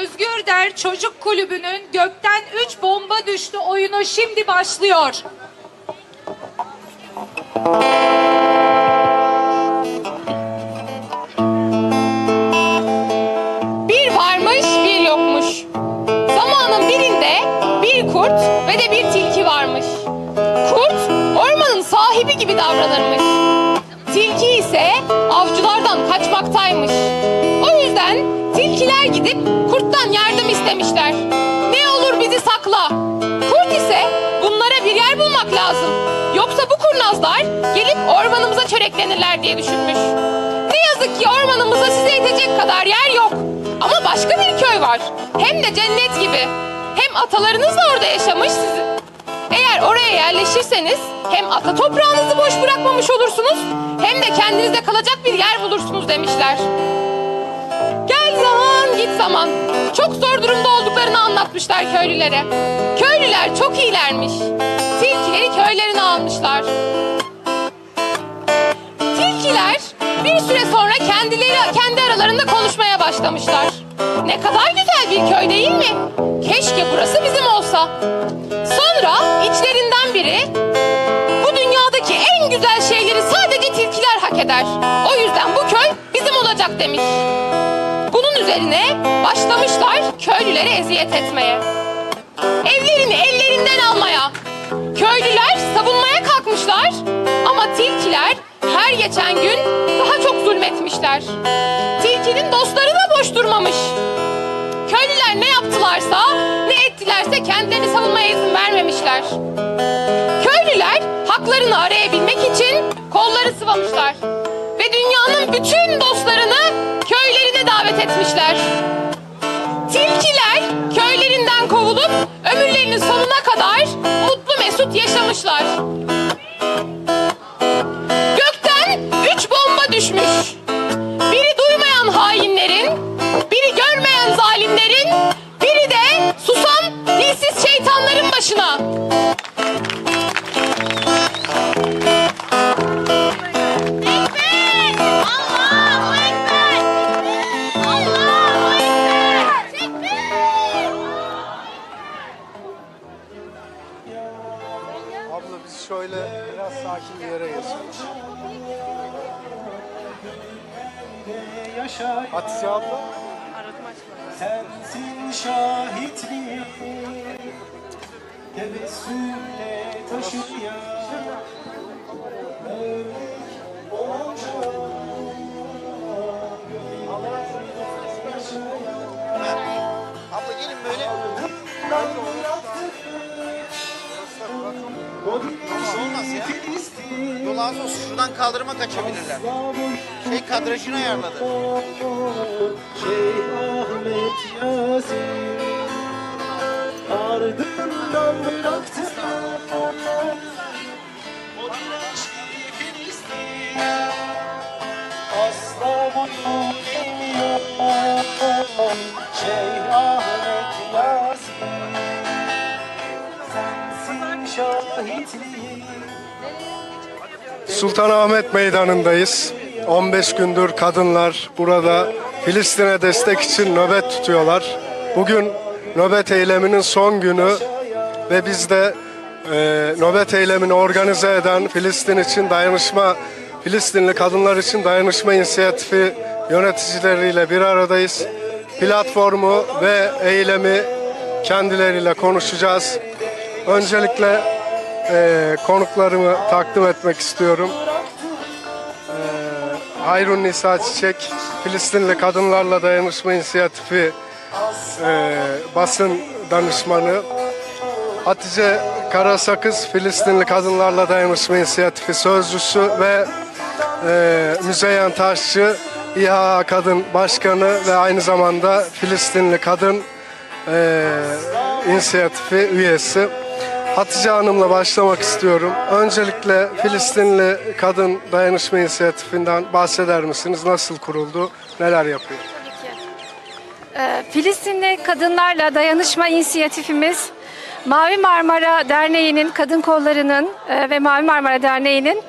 Özgür Der Çocuk Kulübü'nün Gökten 3 Bomba Düştü oyunu şimdi başlıyor. Bir varmış bir yokmuş. Zamanın birinde bir kurt ve de bir tilki varmış. Kurt ormanın sahibi gibi davranırmış. Tilki ise avcılardan kaçmaktaymış. O yüzden tilkiler gidip istemişler. Ne olur bizi sakla. Kurt ise bunlara bir yer bulmak lazım. Yoksa bu kurnazlar gelip ormanımıza çöreklenirler diye düşünmüş. Ne yazık ki ormanımızda size yetecek kadar yer yok. Ama başka bir köy var. Hem de cennet gibi. Hem atalarınız da orada yaşamış sizi. Eğer oraya yerleşirseniz hem ata toprağınızı boş bırakmamış olursunuz hem de kendinize kalacak bir yer bulursunuz demişler. Git zaman. Çok zor durumda olduklarını anlatmışlar köylülere. Köylüler çok iyilermiş. Tilkileri köylerine almışlar. Tilkiler bir süre sonra kendileri kendi aralarında konuşmaya başlamışlar. Ne kadar güzel bir köy değil mi? Keşke burası bizim olsa. Sonra içlerinden biri bu dünyadaki en güzel şeyleri sadece tilkiler hak eder. O yüzden bu köy bizim olacak demiş. Üzerine başlamışlar köylülere eziyet etmeye. Evlerini ellerinden almaya. Köylüler savunmaya kalkmışlar ama tilkiler her geçen gün daha çok zulmetmişler. Tilkinin dostları da boş durmamış. Köylüler ne yaptılarsa, ne ettilerse kendilerini savunmaya izin vermemişler. Köylüler haklarını arayabilmek için kolları sıvamışlar. Ve dünyanın bütün dostlarını davet etmişler. Tilkiler köylerinden kovulup ömürlerinin sonuna kadar mutlu mesut yaşamışlar. Geçelim. yaşa Hatice abla. sensin şahitliğim Tebessümle taşıyan Abla gelin böyle. Burası olmaz ya. Yol az olsun. Şuradan kaldırıma kaçabilirler. Şey kadrajını ayarladı. Şeyh Ahmet Yasin Ardından bıraktı Asla boyun eğmiyor Şeyh Ahmet Yasin Sultanahmet Meydanı'ndayız. 15 gündür kadınlar burada Filistin'e destek için nöbet tutuyorlar. Bugün nöbet eyleminin son günü ve biz de e, nöbet eylemini organize eden Filistin için dayanışma, Filistinli kadınlar için dayanışma inisiyatifi yöneticileriyle bir aradayız. Platformu ve eylemi kendileriyle konuşacağız. Öncelikle e, konuklarımı takdim etmek istiyorum. E, Hayrun Nisa Çiçek, Filistinli Kadınlarla Dayanışma İnisiyatifi e, basın danışmanı. Hatice Karasakız, Filistinli Kadınlarla Dayanışma İnisiyatifi sözcüsü ve e, Müzeyyen Taşçı, İHA Kadın Başkanı ve aynı zamanda Filistinli Kadın e, İnisiyatifi üyesi. Hatice Hanım'la başlamak istiyorum. Öncelikle Filistinli Kadın Dayanışma İnisiyatifinden bahseder misiniz? Nasıl kuruldu? Neler yapıyor? Ee, Filistinli Kadınlarla Dayanışma İnisiyatifimiz Mavi Marmara Derneği'nin, kadın kollarının e, ve Mavi Marmara Derneği'nin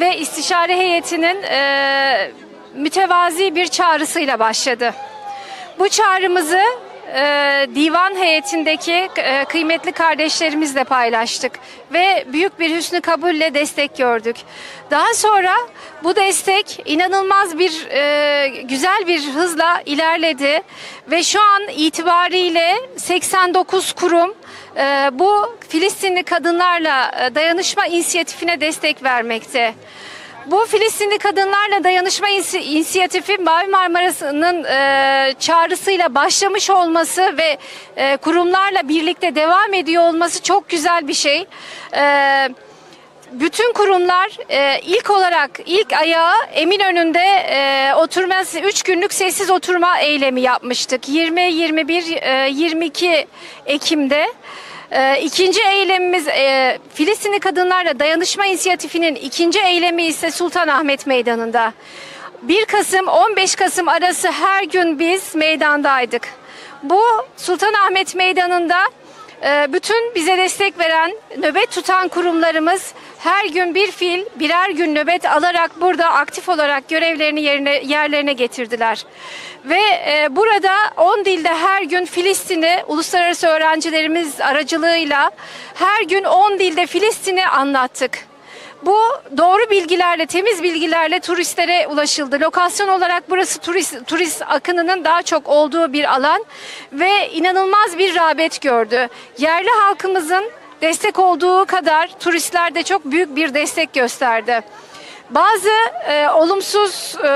ve istişare heyetinin e, mütevazi bir çağrısıyla başladı. Bu çağrımızı e, divan heyetindeki e, kıymetli kardeşlerimizle paylaştık ve büyük bir hüsnü kabulle destek gördük. Daha sonra bu destek inanılmaz bir e, güzel bir hızla ilerledi ve şu an itibariyle 89 kurum e, bu Filistinli kadınlarla e, dayanışma inisiyatifine destek vermekte. Bu Filistinli Kadınlarla Dayanışma İnisiyatifi Mavi Marmara'nın e, çağrısıyla başlamış olması ve e, kurumlarla birlikte devam ediyor olması çok güzel bir şey. E, bütün kurumlar e, ilk olarak ilk ayağı Eminönü'nde e, oturma 3 günlük sessiz oturma eylemi yapmıştık. 20 21 e, 22 Ekim'de. E, ikinci eylemimiz e, Filistinli Kadınlarla Dayanışma İnisiyatifi'nin ikinci eylemi ise Sultanahmet Meydanı'nda. 1 Kasım 15 Kasım arası her gün biz meydandaydık. Bu Sultanahmet Meydanı'nda Bütün bize destek veren, nöbet tutan kurumlarımız her gün bir fil, birer gün nöbet alarak burada aktif olarak görevlerini yerine, yerlerine getirdiler. Ve e, burada 10 dilde her gün Filistin'i uluslararası öğrencilerimiz aracılığıyla her gün 10 dilde Filistin'i anlattık. Bu doğru bilgilerle, temiz bilgilerle turistlere ulaşıldı. Lokasyon olarak burası turist, turist akınının daha çok olduğu bir alan ve inanılmaz bir rağbet gördü. Yerli halkımızın destek olduğu kadar turistler de çok büyük bir destek gösterdi. Bazı e, olumsuz e,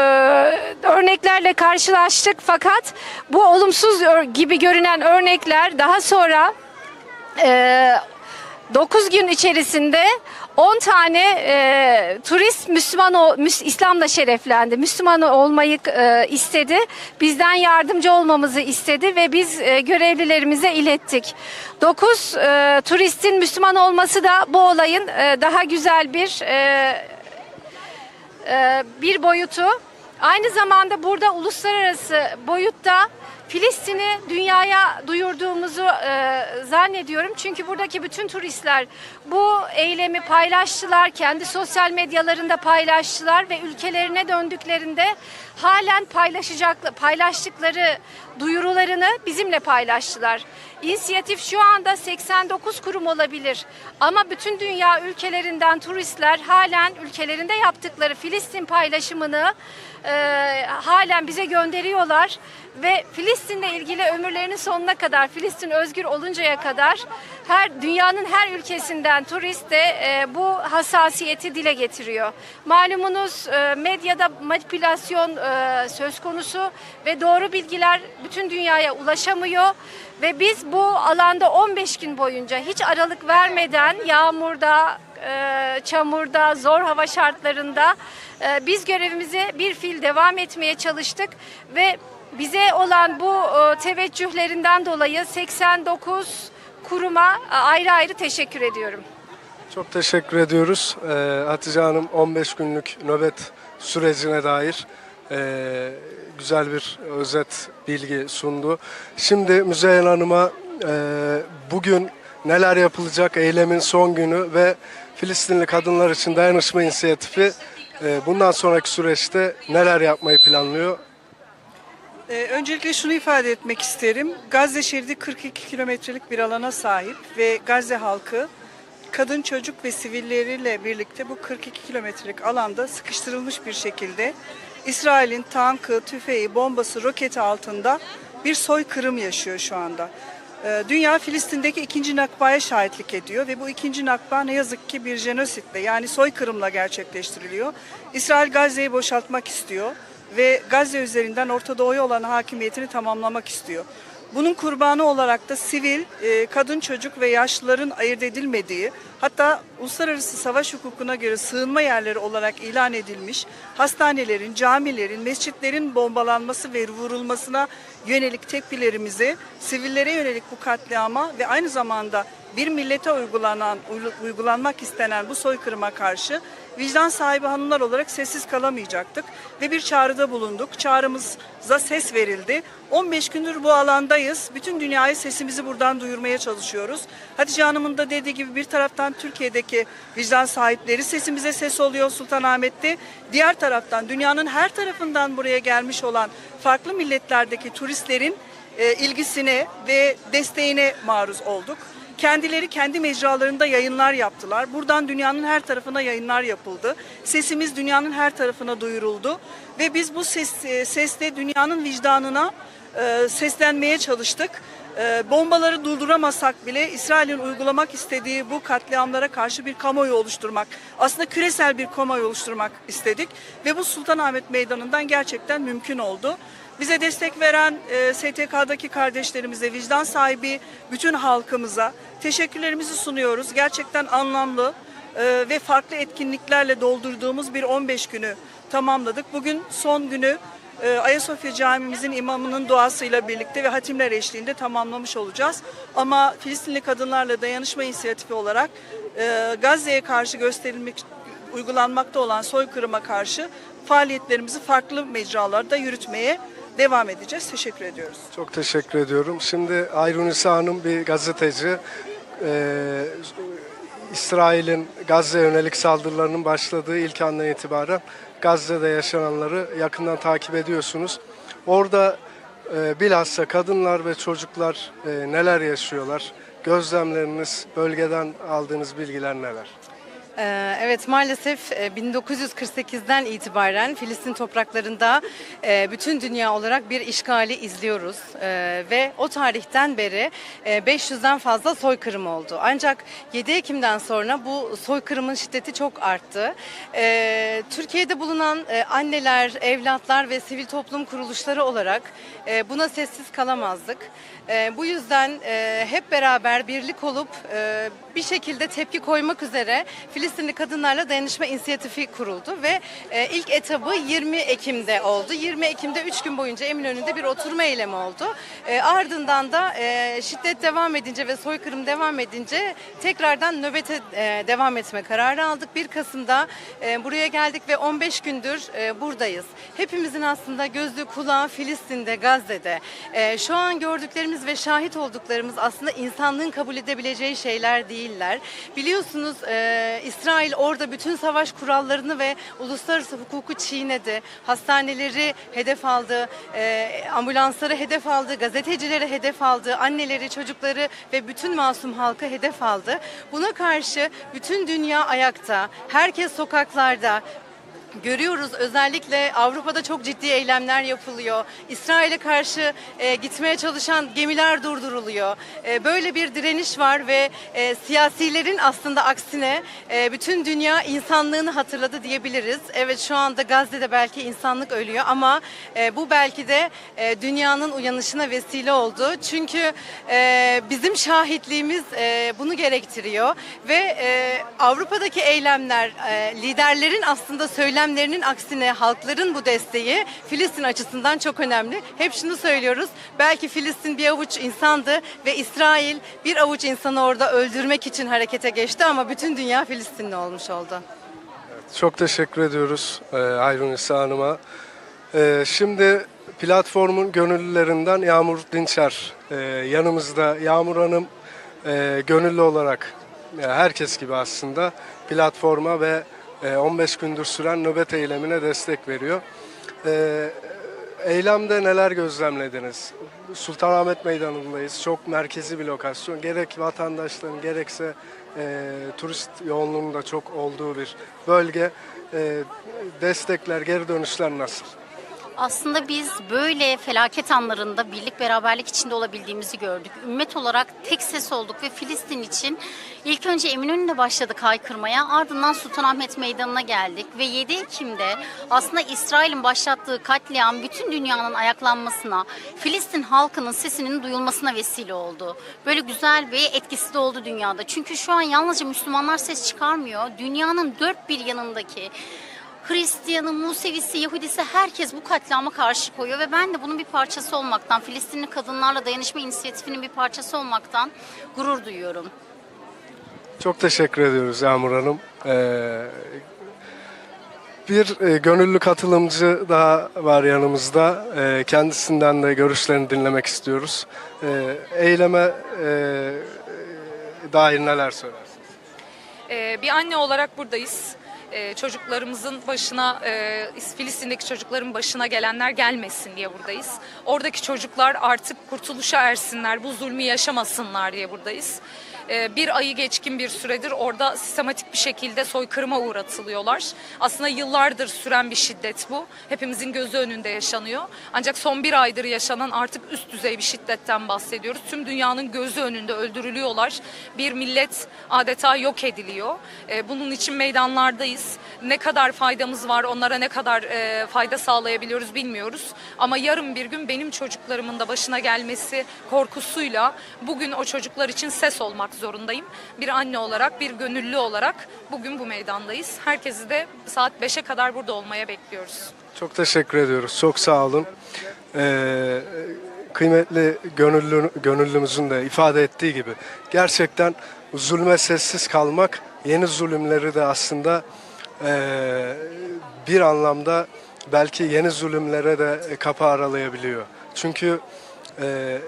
örneklerle karşılaştık fakat bu olumsuz gibi görünen örnekler daha sonra e, 9 gün içerisinde 10 tane e, turist Müslüman ol- Müs- İslam'la şereflendi. Müslüman olmayı e, istedi. Bizden yardımcı olmamızı istedi ve biz e, görevlilerimize ilettik. 9 e, turistin Müslüman olması da bu olayın e, daha güzel bir e, e, bir boyutu. Aynı zamanda burada uluslararası boyutta Filistin'i dünyaya duyurduğumuzu e, zannediyorum. Çünkü buradaki bütün turistler bu eylemi paylaştılar, kendi sosyal medyalarında paylaştılar ve ülkelerine döndüklerinde halen paylaşacak paylaştıkları duyurularını bizimle paylaştılar. İnisiyatif şu anda 89 kurum olabilir ama bütün dünya ülkelerinden turistler halen ülkelerinde yaptıkları Filistin paylaşımını e, halen bize gönderiyorlar ve Filistin'le ilgili ömürlerinin sonuna kadar Filistin özgür oluncaya kadar her dünyanın her ülkesinden turist de e, bu hassasiyeti dile getiriyor. Malumunuz e, medyada manipülasyon e, söz konusu ve doğru bilgiler bütün dünyaya ulaşamıyor ve biz bu alanda 15 gün boyunca hiç aralık vermeden yağmurda, e, çamurda, zor hava şartlarında e, biz görevimize bir fil devam etmeye çalıştık ve bize olan bu e, teveccühlerinden dolayı 89 kuruma e, ayrı ayrı teşekkür ediyorum. Çok teşekkür ediyoruz. Ee, Hatice Hanım 15 günlük nöbet sürecine dair e, güzel bir özet bilgi sundu. Şimdi Müzeyyen Hanım'a e, bugün neler yapılacak eylemin son günü ve Filistinli kadınlar için dayanışma inisiyatifi e, bundan sonraki süreçte neler yapmayı planlıyor? Ee, öncelikle şunu ifade etmek isterim. Gazze şeridi 42 kilometrelik bir alana sahip ve Gazze halkı kadın, çocuk ve sivilleriyle birlikte bu 42 kilometrelik alanda sıkıştırılmış bir şekilde İsrail'in tankı, tüfeği, bombası, roketi altında bir soykırım yaşıyor şu anda. Ee, Dünya Filistin'deki ikinci Nakba'ya şahitlik ediyor ve bu ikinci Nakba ne yazık ki bir jenositle yani soykırımla gerçekleştiriliyor. İsrail Gazze'yi boşaltmak istiyor ve Gazze üzerinden Orta Doğu'ya olan hakimiyetini tamamlamak istiyor. Bunun kurbanı olarak da sivil, e, kadın, çocuk ve yaşlıların ayırt edilmediği, hatta uluslararası savaş hukukuna göre sığınma yerleri olarak ilan edilmiş hastanelerin, camilerin, mescitlerin bombalanması ve vurulmasına yönelik tepkilerimizi, sivillere yönelik bu katliama ve aynı zamanda bir millete uygulanan, uygulanmak istenen bu soykırıma karşı vicdan sahibi hanımlar olarak sessiz kalamayacaktık ve bir çağrıda bulunduk. Çağrımıza ses verildi. 15 gündür bu alandayız. Bütün dünyaya sesimizi buradan duyurmaya çalışıyoruz. Hatice Hanım'ın da dediği gibi bir taraftan Türkiye'deki vicdan sahipleri sesimize ses oluyor Sultanahmet'te. Diğer taraftan dünyanın her tarafından buraya gelmiş olan farklı milletlerdeki turistlerin e, ilgisine ve desteğine maruz olduk. Kendileri kendi mecralarında yayınlar yaptılar. Buradan dünyanın her tarafına yayınlar yapıldı. Sesimiz dünyanın her tarafına duyuruldu ve biz bu ses e, sesle dünyanın vicdanına e, seslenmeye çalıştık. E, bombaları durduramasak bile İsrail'in uygulamak istediği bu katliamlara karşı bir kamuoyu oluşturmak, aslında küresel bir kamuoyu oluşturmak istedik ve bu Sultanahmet Meydanı'ndan gerçekten mümkün oldu. Bize destek veren e, STK'daki kardeşlerimize, vicdan sahibi bütün halkımıza teşekkürlerimizi sunuyoruz. Gerçekten anlamlı e, ve farklı etkinliklerle doldurduğumuz bir 15 günü tamamladık. Bugün son günü e, Ayasofya Camimizin imamının duasıyla birlikte ve hatimler eşliğinde tamamlamış olacağız. Ama Filistinli Kadınlarla Dayanışma İnisiyatifi olarak e, Gazze'ye karşı gösterilmek uygulanmakta olan soykırıma karşı faaliyetlerimizi farklı mecralarda yürütmeye devam edeceğiz. Teşekkür ediyoruz. Çok teşekkür ediyorum. Şimdi Ayrunisa Hanım bir gazeteci. Ee, İsrail'in Gazze yönelik saldırılarının başladığı ilk andan itibaren Gazze'de yaşananları yakından takip ediyorsunuz. Orada e, bilhassa kadınlar ve çocuklar e, neler yaşıyorlar? Gözlemleriniz, bölgeden aldığınız bilgiler neler? Ee, Evet maalesef e, 1948'den itibaren Filistin topraklarında e, bütün dünya olarak bir işgali izliyoruz Ee, ve o tarihten beri e, 500'den fazla soykırım oldu. Ancak 7 Ekim'den sonra bu soykırımın şiddeti çok arttı. Ee, Türkiye'de bulunan e, anneler, evlatlar ve sivil toplum kuruluşları olarak e, buna sessiz kalamazdık. E, Bu yüzden e, hep beraber birlik olup e, bir şekilde tepki koymak üzere Filistinli Kadınlarla Dayanışma İnisiyatifi kuruldu ve e, ilk etabı 20 Ekim'de oldu. 20 Ekim'de 3 gün boyunca Eminönü'nde bir oturma eylemi oldu. E, ardından da e, şiddet devam edince ve soykırım devam edince tekrardan nöbete e, devam etme kararı aldık. 1 Kasım'da e, buraya geldik ve 15 gündür e, buradayız. Hepimizin aslında gözü kulağı Filistin'de, Gazze'de. E, şu an gördüklerimiz ve şahit olduklarımız aslında insanlığın kabul edebileceği şeyler değiller. Biliyorsunuz e, İsrail orada bütün savaş kurallarını ve uluslararası hukuku çiğnedi. Hastaneleri hedef aldı, e, ambulansları hedef aldı, gazetecileri hedef aldı, anneleri, çocukları ve bütün masum halkı hedef aldı. Buna karşı bütün dünya ayakta, herkes sokaklarda, Görüyoruz özellikle Avrupa'da çok ciddi eylemler yapılıyor. İsrail'e karşı e, gitmeye çalışan gemiler durduruluyor. E, böyle bir direniş var ve e, siyasilerin aslında aksine e, bütün dünya insanlığını hatırladı diyebiliriz. Evet şu anda Gazze'de belki insanlık ölüyor ama e, bu belki de e, dünyanın uyanışına vesile oldu. Çünkü e, bizim şahitliğimiz e, bunu gerektiriyor ve e, Avrupa'daki eylemler e, liderlerin aslında söylemlerinin aksine halkların bu desteği Filistin açısından çok önemli. Hep şunu söylüyoruz. Belki Filistin bir avuç insandı ve İsrail bir avuç insanı orada öldürmek için harekete geçti ama bütün dünya Filistinli olmuş oldu. Çok teşekkür ediyoruz e, Ayrunisa Hanım'a. E, şimdi platformun gönüllülerinden Yağmur Dinçer e, yanımızda. Yağmur Hanım e, gönüllü olarak e, herkes gibi aslında platforma ve 15 gündür süren nöbet eylemine destek veriyor. E, eylemde neler gözlemlediniz? Sultanahmet Meydanı'ndayız. Çok merkezi bir lokasyon. Gerek vatandaşların gerekse e, turist yoğunluğunun da çok olduğu bir bölge. E, destekler, geri dönüşler nasıl? Aslında biz böyle felaket anlarında birlik beraberlik içinde olabildiğimizi gördük. Ümmet olarak tek ses olduk ve Filistin için ilk önce Eminönü'nde başladık haykırmaya. Ardından Sultanahmet Meydanı'na geldik ve 7 Ekim'de aslında İsrail'in başlattığı katliam bütün dünyanın ayaklanmasına, Filistin halkının sesinin duyulmasına vesile oldu. Böyle güzel ve etkisi de oldu dünyada. Çünkü şu an yalnızca Müslümanlar ses çıkarmıyor. Dünyanın dört bir yanındaki Hristiyanı, Musevisi, Yahudisi herkes bu katliama karşı koyuyor ve ben de bunun bir parçası olmaktan, Filistinli Kadınlarla Dayanışma İnisiyatifi'nin bir parçası olmaktan gurur duyuyorum. Çok teşekkür ediyoruz Yağmur Hanım. Ee, bir e, gönüllü katılımcı daha var yanımızda. Ee, kendisinden de görüşlerini dinlemek istiyoruz. Ee, eyleme e, dair neler söylersiniz? Ee, bir anne olarak buradayız. E, çocuklarımızın başına, e, Filistin'deki çocukların başına gelenler gelmesin diye buradayız. Oradaki çocuklar artık kurtuluşa ersinler, bu zulmü yaşamasınlar diye buradayız. E, bir ayı geçkin bir süredir orada sistematik bir şekilde soykırıma uğratılıyorlar. Aslında yıllardır süren bir şiddet bu. Hepimizin gözü önünde yaşanıyor. Ancak son bir aydır yaşanan artık üst düzey bir şiddetten bahsediyoruz. Tüm dünyanın gözü önünde öldürülüyorlar. Bir millet adeta yok ediliyor. E, bunun için meydanlardayız. Ne kadar faydamız var, onlara ne kadar e, fayda sağlayabiliyoruz bilmiyoruz. Ama yarın bir gün benim çocuklarımın da başına gelmesi korkusuyla bugün o çocuklar için ses olmak zorundayım. Bir anne olarak, bir gönüllü olarak bugün bu meydandayız. Herkesi de saat 5'e kadar burada olmaya bekliyoruz. Çok teşekkür ediyoruz. Çok sağ olun. Ee, kıymetli gönüllü, gönüllümüzün de ifade ettiği gibi gerçekten zulme sessiz kalmak yeni zulümleri de aslında ee, bir anlamda belki yeni zulümlere de kapı aralayabiliyor. Çünkü ee,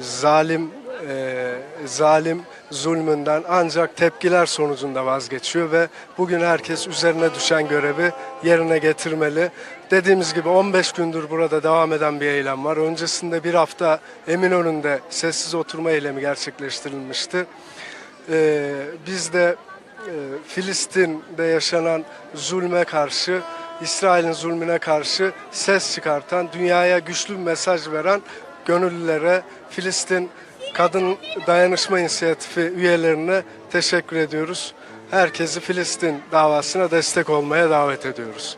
zalim e, zalim zulmünden ancak tepkiler sonucunda vazgeçiyor ve bugün herkes üzerine düşen görevi yerine getirmeli. Dediğimiz gibi 15 gündür burada devam eden bir eylem var. Öncesinde bir hafta Eminönü'nde sessiz oturma eylemi gerçekleştirilmişti. Ee, biz de e, Filistin'de yaşanan zulme karşı, İsrail'in zulmüne karşı ses çıkartan, dünyaya güçlü bir mesaj veren gönüllülere, Filistin Kadın Dayanışma İnisiyatifi üyelerine teşekkür ediyoruz. Herkesi Filistin davasına destek olmaya davet ediyoruz.